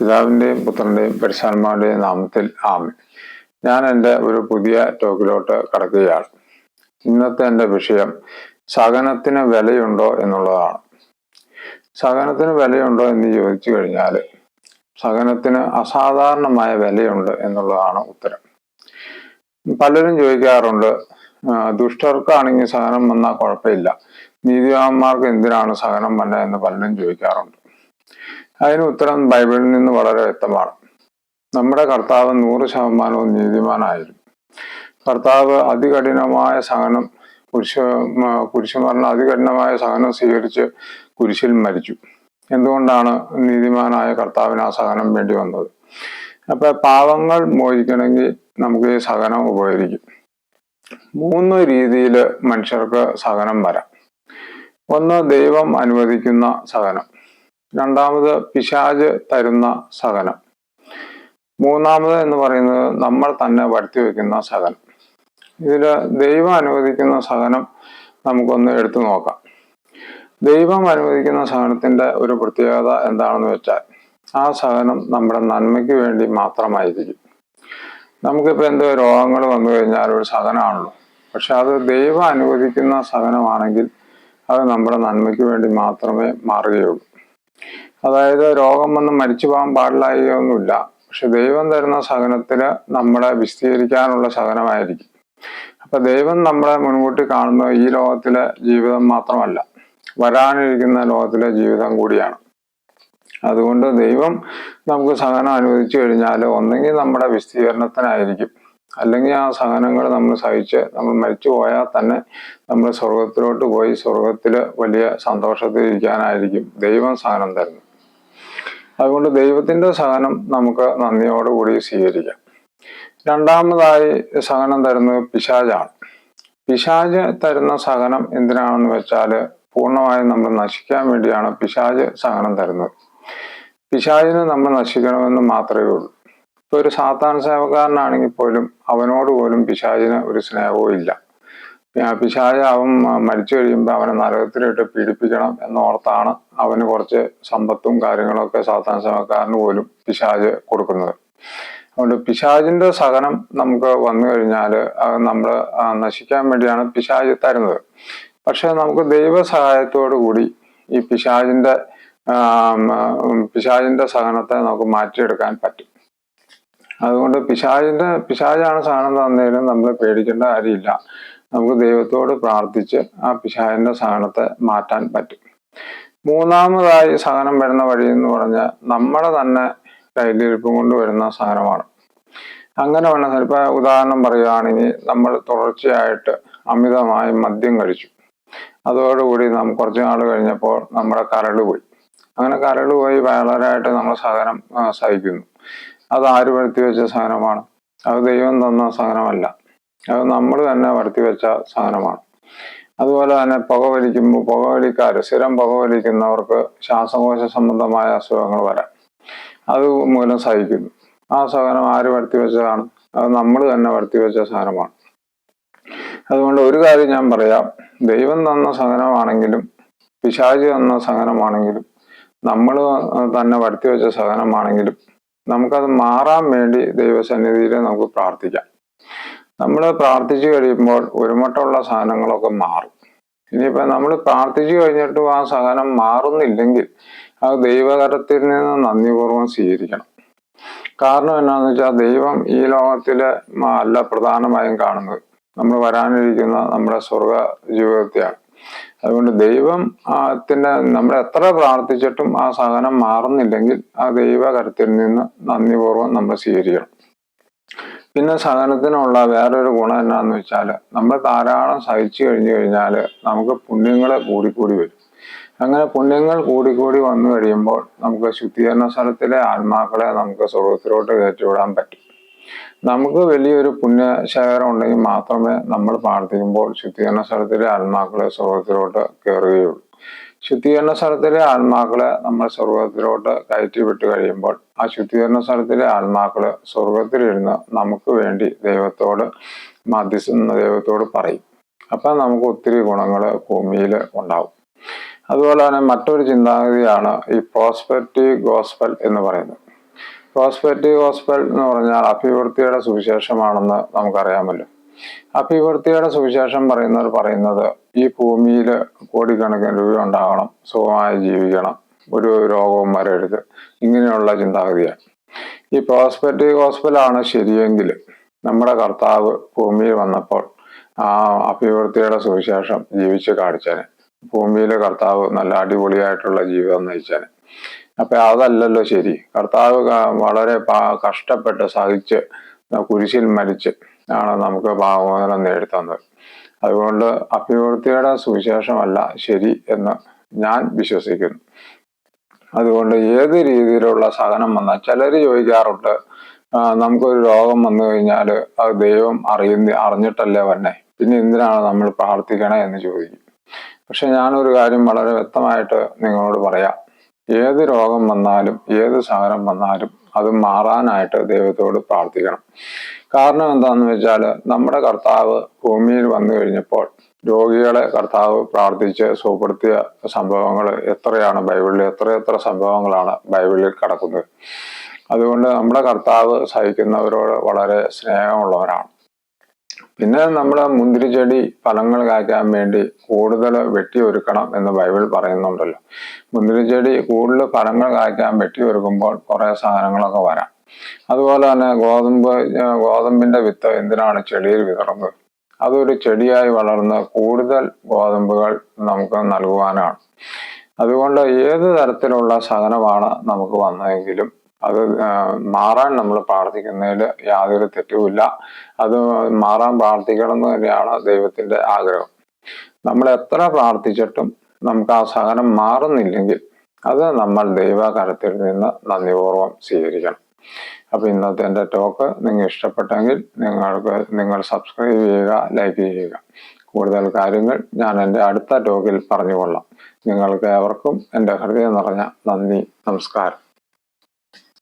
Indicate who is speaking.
Speaker 1: പിതാവിന്റെയും പുത്രന്റെയും പരിശാന്മാരുടെയും നാമത്തിൽ ആമി ഞാൻ എന്റെ ഒരു പുതിയ ടോക്കിലോട്ട് കടക്കുകയാണ്. ഇന്നത്തെ എന്റെ വിഷയം സഹനത്തിന് വിലയുണ്ടോ എന്നുള്ളതാണ്. സഹനത്തിന് വിലയുണ്ടോ എന്ന് ചോദിച്ചു കഴിഞ്ഞാൽ സഹനത്തിന് അസാധാരണമായ വിലയുണ്ട് എന്നുള്ളതാണ് ഉത്തരം. പലരും ചോദിക്കാറുണ്ട് ദുഷ്ടർക്കാണെങ്കിൽ സഹനം വന്നാൽ കുഴപ്പമില്ല. നീതിവാന്മാർക്ക് എന്തിനാണ് സഹനം വന്നത് എന്ന് പലരും ചോദിക്കാറുണ്ട്. അതിന് ഉത്തരം ബൈബിളിൽ നിന്ന് വളരെ വ്യക്തമാണ്. നമ്മുടെ കർത്താവ് നൂറ് ശതമാനവും നീതിമാനായിരുന്നു. കർത്താവ് അതികഠിനമായ സഹനം കുരിശ കുരിശുമരണ അതികഠിനമായ സഹനം സ്വീകരിച്ച് കുരിശിൽ മരിച്ചു. എന്തുകൊണ്ടാണ് നീതിമാനായ കർത്താവിന് ആ സഹനം വേണ്ടി വന്നത്? അപ്പൊ പാവങ്ങൾ മോചിക്കണമെങ്കിൽ നമുക്ക് ഈ സഹനം ഉപകരിക്കും. മൂന്ന് രീതിയിൽ മനുഷ്യർക്ക് സഹനം വരാം. ഒന്ന് ദൈവം അനുവദിക്കുന്ന സഹനം. രണ്ടാമത് പിശാജ് തരുന്ന സഹനം മൂന്നാമത് എന്ന് പറയുന്നത് നമ്മൾ തന്നെ വരുത്തി വയ്ക്കുന്ന സഹനം ഇതിൽ ദൈവം അനുവദിക്കുന്ന സഹനം നമുക്കൊന്ന് എടുത്തു നോക്കാം. ദൈവം അനുവദിക്കുന്ന സഹനത്തിന്റെ ഒരു പ്രത്യേകത എന്താണെന്ന് വെച്ചാൽ ആ സഹനം നമ്മുടെ നന്മയ്ക്ക് വേണ്ടി മാത്രമായിരിക്കും. നമുക്കിപ്പോൾ എന്തോ രോഗങ്ങൾ വന്നു കഴിഞ്ഞാൽ ഒരു സഹനമാണല്ലോ പക്ഷെ അത് ദൈവം അനുവദിക്കുന്ന സഹനമാണെങ്കിൽ അത് നമ്മുടെ നന്മയ്ക്ക് വേണ്ടി മാത്രമേ മാറുകയുള്ളൂ. അതായത് രോഗം വന്ന് മരിച്ചു പോകാൻ പാടില്ലായൊന്നുമില്ല പക്ഷെ ദൈവം തരുന്ന സഹനത്തിന് നമ്മളെ വിശദീകരിക്കാനുള്ള സഹനമായിരിക്കും. അപ്പൊ ദൈവം നമ്മളെ മുൻകൂട്ടി കാണുന്നത് ഈ ലോകത്തിലെ ജീവിതം മാത്രമല്ല വരാനിരിക്കുന്ന ലോകത്തിലെ ജീവിതം കൂടിയാണ്. അതുകൊണ്ട് ദൈവം നമുക്ക് സഹനം അനുവദിച്ചു കഴിഞ്ഞാൽ ഒന്നെങ്കിൽ നമ്മുടെ വിശദീകരണത്തിനായിരിക്കും. അല്ലെങ്കിൽ ആ സഹനങ്ങൾ നമ്മൾ സഹിച്ച് നമ്മൾ മരിച്ചു പോയാൽ തന്നെ നമ്മൾ സ്വർഗത്തിലോട്ട് പോയി സ്വർഗത്തിൽ വലിയ സന്തോഷത്തിൽ ഇരിക്കാനായിരിക്കും ദൈവം സഹനം തരുന്നത്. അതുകൊണ്ട് ദൈവത്തിന്റെ സഹനം നമുക്ക് നന്ദിയോടുകൂടി സ്വീകരിക്കാം. രണ്ടാമതായി സഹനം തരുന്നത് പിശാജാണ് പിശാജ് തരുന്ന സഹനം എന്തിനാണെന്ന് വെച്ചാൽ പൂർണമായും നമ്മൾ നശിക്കാൻ വേണ്ടിയാണ് പിശാജ് സഹനം തരുന്നത്. പിശാജിനെ നമ്മൾ നശിക്കണമെന്ന് മാത്രമേ ഉള്ളൂ. ഇപ്പൊ ഒരു സാത്താൻ സേവക്കാരനാണെങ്കിൽ പോലും അവനോട് പോലും പിശാചിന് ഒരു സ്നേഹവും ഇല്ല. പിശാജ് അവൻ മരിച്ചു കഴിയുമ്പോൾ അവനെ നരകത്തിലിട്ട് പീഡിപ്പിക്കണം എന്നോർത്താണ് അവന് കുറച്ച് സമ്പത്തും കാര്യങ്ങളൊക്കെ സാത്താൻ സേവക്കാരന് പോലും പിശാജ് കൊടുക്കുന്നത്. അതുകൊണ്ട് പിശാജിന്റെ സഹനം നമുക്ക് വന്നു കഴിഞ്ഞാൽ നമ്മൾ നശിക്കാൻ വേണ്ടിയാണ് പിശാജ് തരുന്നത്. പക്ഷെ നമുക്ക് ദൈവ സഹായത്തോടു കൂടി ഈ പിശാജിന്റെ പിശാജിന്റെ സഹനത്തെ നമുക്ക് മാറ്റിയെടുക്കാൻ പറ്റും. അതുകൊണ്ട് പിശാചിന്റെ പിശാചാണ് സാധനം തന്നതിലും നമ്മൾ പേടിക്കേണ്ട കാര്യമില്ല. നമുക്ക് ദൈവത്തോട് പ്രാർത്ഥിച്ച് ആ പിശാചിന്റെ സഹനത്തെ മാറ്റാൻ പറ്റും. മൂന്നാമതായി സഹനം വരുന്ന വഴി എന്ന് പറഞ്ഞാൽ നമ്മുടെ തന്നെ കയ്യിലിരിപ്പും കൊണ്ട് വരുന്ന സഹനമാണ് അങ്ങനെ വേണം ഇപ്പൊ ഉദാഹരണം പറയുകയാണെങ്കിൽ നമ്മൾ തുടർച്ചയായിട്ട് അമിതമായി മദ്യം കഴിച്ചു. അതോടുകൂടി നാം കുറച്ചു നാൾ കഴിഞ്ഞപ്പോൾ നമ്മുടെ കരട് പോയി. അങ്ങനെ കരട് പോയി വളരെയായിട്ട് നമ്മൾ സഹനം സഹിക്കുന്നു. അത് ആര് വരുത്തി വെച്ച സാധനമാണ്? അത് ദൈവം തന്ന സാധനമല്ല. അത് നമ്മൾ തന്നെ വരുത്തി വെച്ച സാധനമാണ്. അതുപോലെ തന്നെ പുകവലിക്കുമ്പോൾ പുകവലിക്കാർ സ്ഥിരം പുകവലിക്കുന്നവർക്ക് ശ്വാസകോശ സംബന്ധമായ അസുഖങ്ങൾ വരാം. അത് മൂലം സഹിക്കുന്നു. ആ സാധനം ആര് വരുത്തി വെച്ചതാണ്? അത് നമ്മൾ തന്നെ വരുത്തി വെച്ച സാധനമാണ്. അതുകൊണ്ട് ഒരു കാര്യം ഞാൻ പറയാം. ദൈവം തന്ന സഹനമാണെങ്കിലും പിശാചി തന്ന സഹനമാണെങ്കിലും നമ്മൾ തന്നെ വരുത്തി വെച്ച സഹനമാണെങ്കിലും നമുക്കത് മാറാൻ വേണ്ടി ദൈവസന്നിധിയിൽ നമുക്ക് പ്രാർത്ഥിക്കാം. നമ്മൾ പ്രാർത്ഥിച്ചു കഴിയുമ്പോൾ ഒരുമട്ടുള്ള സാധനങ്ങളൊക്കെ മാറും. ഇനിയിപ്പോ നമ്മൾ പ്രാർത്ഥിച്ചു കഴിഞ്ഞിട്ടും ആ സഹനം മാറുന്നില്ലെങ്കിൽ അത് ദൈവകരത്തിൽ നിന്ന് നന്ദിപൂർവം സ്വീകരിക്കണം. കാരണം എന്നാന്ന് വെച്ചാൽ ദൈവം ഈ ലോകത്തിലെ അല്ല പ്രധാനമായും കാണുന്നത്. നമ്മൾ വരാനിരിക്കുന്ന നമ്മുടെ സ്വർഗ ജീവിതത്തെയാണ് അതുകൊണ്ട് ദൈവം ത്തിന്റെ നമ്മൾ എത്ര പ്രാർത്ഥിച്ചിട്ടും ആ സഹനം മാറുന്നില്ലെങ്കിൽ ആ ദൈവകരത്തിൽ നിന്ന് നന്ദിപൂർവം നമ്മൾ സ്വീകരിക്കണം. പിന്നെ സഹനത്തിനുള്ള വേറൊരു ഗുണം എന്നാന്ന് വെച്ചാൽ നമ്മൾ ധാരാളം സഹിച്ചു കഴിഞ്ഞു കഴിഞ്ഞാൽ നമുക്ക് പുണ്യങ്ങൾ കൂടിക്കൂടി വരും. അങ്ങനെ പുണ്യങ്ങൾ കൂടിക്കൂടി വന്നു കഴിയുമ്പോൾ നമുക്ക് ശുദ്ധീകരണ സ്ഥലത്തിലെ ആത്മാക്കളെ നമുക്ക് സ്വർഗത്തിലോട്ട് കയറ്റിവിടാൻ പറ്റും. നമുക്ക് വലിയൊരു പുണ്യശേഖരം ഉണ്ടെങ്കിൽ മാത്രമേ നമ്മൾ പ്രാർത്ഥിക്കുമ്പോൾ ശുദ്ധീകരണ സ്ഥലത്തിലെ ആത്മാക്കളെ സ്വർഗത്തിലോട്ട് കയറുകയുള്ളൂ ശുദ്ധീകരണ സ്ഥലത്തിലെ ആത്മാക്കളെ നമ്മൾ സ്വർഗത്തിലോട്ട് കയറ്റി വിട്ട് കഴിയുമ്പോൾ ആ ശുദ്ധീകരണ സ്ഥലത്തിലെ ആത്മാക്കൾ സ്വർഗത്തിലിരുന്ന് നമുക്ക് വേണ്ടി ദൈവത്തോട് മധ്യസ്ഥ ദൈവത്തോട് പറയും. അപ്പൊ നമുക്ക് ഒത്തിരി ഗുണങ്ങൾ ഭൂമിയിൽ ഉണ്ടാവും. അതുപോലെ തന്നെ മറ്റൊരു ചിന്താഗതിയാണ് ഈ പ്രോസ്പെക്റ്റീവ് ഗോസ്പൽ എന്ന് പറയുന്നത്. പ്രോസ്പെക്റ്റീവ് ഗോസ്പൽ എന്ന് പറഞ്ഞാൽ അഭിവൃദ്ധിയുടെ സുവിശേഷമാണെന്ന് നമുക്കറിയാമല്ലോ. അഭിവൃദ്ധിയുടെ സുവിശേഷം പറയുന്നവർ പറയുന്നത് ഈ ഭൂമിയിൽ കോടിക്കണക്കിന് രൂപ ഉണ്ടാകണം സുഖമായി ജീവിക്കണം ഒരു രോഗവും വരരുത്. ഇങ്ങനെയുള്ള ചിന്താഗതിയാണ്. ഈ പ്രോസ്പെക്റ്റീവ് ഗോസ്പലാണ് ശരിയെങ്കിൽ നമ്മുടെ കർത്താവ് ഭൂമിയിൽ വന്നപ്പോൾ ആ അഭിവൃദ്ധിയുടെ സുവിശേഷം ജീവിച്ച് കാണിച്ചാൽ ഭൂമിയിലെ കർത്താവ് നല്ല അടിപൊളിയായിട്ടുള്ള ജീവിതം നയിച്ചേനെ. അപ്പൊ അതല്ലല്ലോ ശരി. കർത്താവ് വളരെ കഷ്ടപ്പെട്ട് സഹിച്ച് കുരിശിൽ മരിച്ച് ആണ് നമുക്ക് പാവമോചനം നേടിത്തന്നത്. അതുകൊണ്ട് അഭിവൃദ്ധിയുടെ സുവിശേഷമല്ല ശരി എന്ന് ഞാൻ വിശ്വസിക്കുന്നു. അതുകൊണ്ട് ഏത് രീതിയിലുള്ള സഹനം വന്നാൽ ചിലർ ചോദിക്കാറുണ്ട് നമുക്കൊരു രോഗം വന്നു കഴിഞ്ഞാൽ അത് ദൈവം അറിയുന്ന അറിഞ്ഞിട്ടല്ലേ വന്നെ? പിന്നെ എന്തിനാണ് നമ്മൾ പ്രാർത്ഥിക്കണേ എന്ന് ചോദിക്കും. പക്ഷെ ഞാനൊരു കാര്യം വളരെ വ്യക്തമായിട്ട് നിങ്ങളോട് പറയാം. ഏത് രോഗം വന്നാലും ഏത് സഹനം വന്നാലും അത് മാറാനായിട്ട് ദൈവത്തോട് പ്രാർത്ഥിക്കണം. കാരണം എന്താണെന്ന് വെച്ചാൽ നമ്മുടെ കർത്താവ് ഭൂമിയിൽ വന്നു കഴിഞ്ഞപ്പോൾ രോഗികളെ കർത്താവ് പ്രാർത്ഥിച്ച് സുഖപ്പെടുത്തിയ സംഭവങ്ങൾ എത്രയാണ് ബൈബിളിൽ എത്രയെത്ര സംഭവങ്ങളാണ് ബൈബിളിൽ കിടക്കുന്നത്. അതുകൊണ്ട് നമ്മുടെ കർത്താവ് സഹിക്കുന്നവരോട് വളരെ സ്നേഹമുള്ളവരാണ്. പിന്നെ നമ്മുടെ മുന്തിരിച്ചെടി ഫലങ്ങൾ കായ്ക്കാൻ വേണ്ടി കൂടുതൽ വെട്ടി വെട്ടിയൊരുക്കണം എന്ന് ബൈബിൾ പറയുന്നുണ്ടല്ലോ. മുന്തിരിച്ചെടി കൂടുതൽ ഫലങ്ങൾ കായ്ക്കാൻ വെട്ടിയൊരുക്കുമ്പോൾ കുറെ സാധനങ്ങളൊക്കെ വരാം. അതുപോലെ തന്നെ ഗോതമ്പ് ഗോതമ്പിന്റെ വിത്ത് എന്തിനാണ് ചെടിയിൽ വിതറുന്നത്? അതൊരു ചെടിയായി വളർന്ന് കൂടുതൽ ഗോതമ്പുകൾ നമുക്ക് നൽകുവാനാണ്. അതുകൊണ്ട് ഏത് തരത്തിലുള്ള സഹനമാണ് നമുക്ക് വന്നതെങ്കിലും അത് മാറാൻ നമ്മൾ പ്രാർത്ഥിക്കുന്നതിൽ യാതൊരു തെറ്റുമില്ല. അത് മാറാൻ പ്രാർത്ഥിക്കണം എന്ന് തന്നെയാണ് ദൈവത്തിന്റെ ആഗ്രഹം. നമ്മൾ എത്ര പ്രാർത്ഥിച്ചിട്ടും നമുക്ക് ആ സഹനം മാറുന്നില്ലെങ്കിൽ അത് നമ്മൾ ദൈവകരത്തിൽ നിന്ന് നന്ദിപൂർവം സ്വീകരിക്കണം. അപ്പൊ ഇന്നത്തെ എന്റെ ടോക്ക് നിങ്ങൾ ഇഷ്ടപ്പെട്ടെങ്കിൽ നിങ്ങൾക്ക് നിങ്ങൾ സബ്സ്ക്രൈബ് ചെയ്യുക ലൈക്ക് ചെയ്യുക. കൂടുതൽ കാര്യങ്ങൾ ഞാൻ എന്റെ അടുത്ത ടോക്കിൽ പറഞ്ഞുകൊള്ളാം. നിങ്ങൾക്ക് ഏവർക്കും എന്റെ ഹൃദയം നിറഞ്ഞ നന്ദി നമസ്കാരം.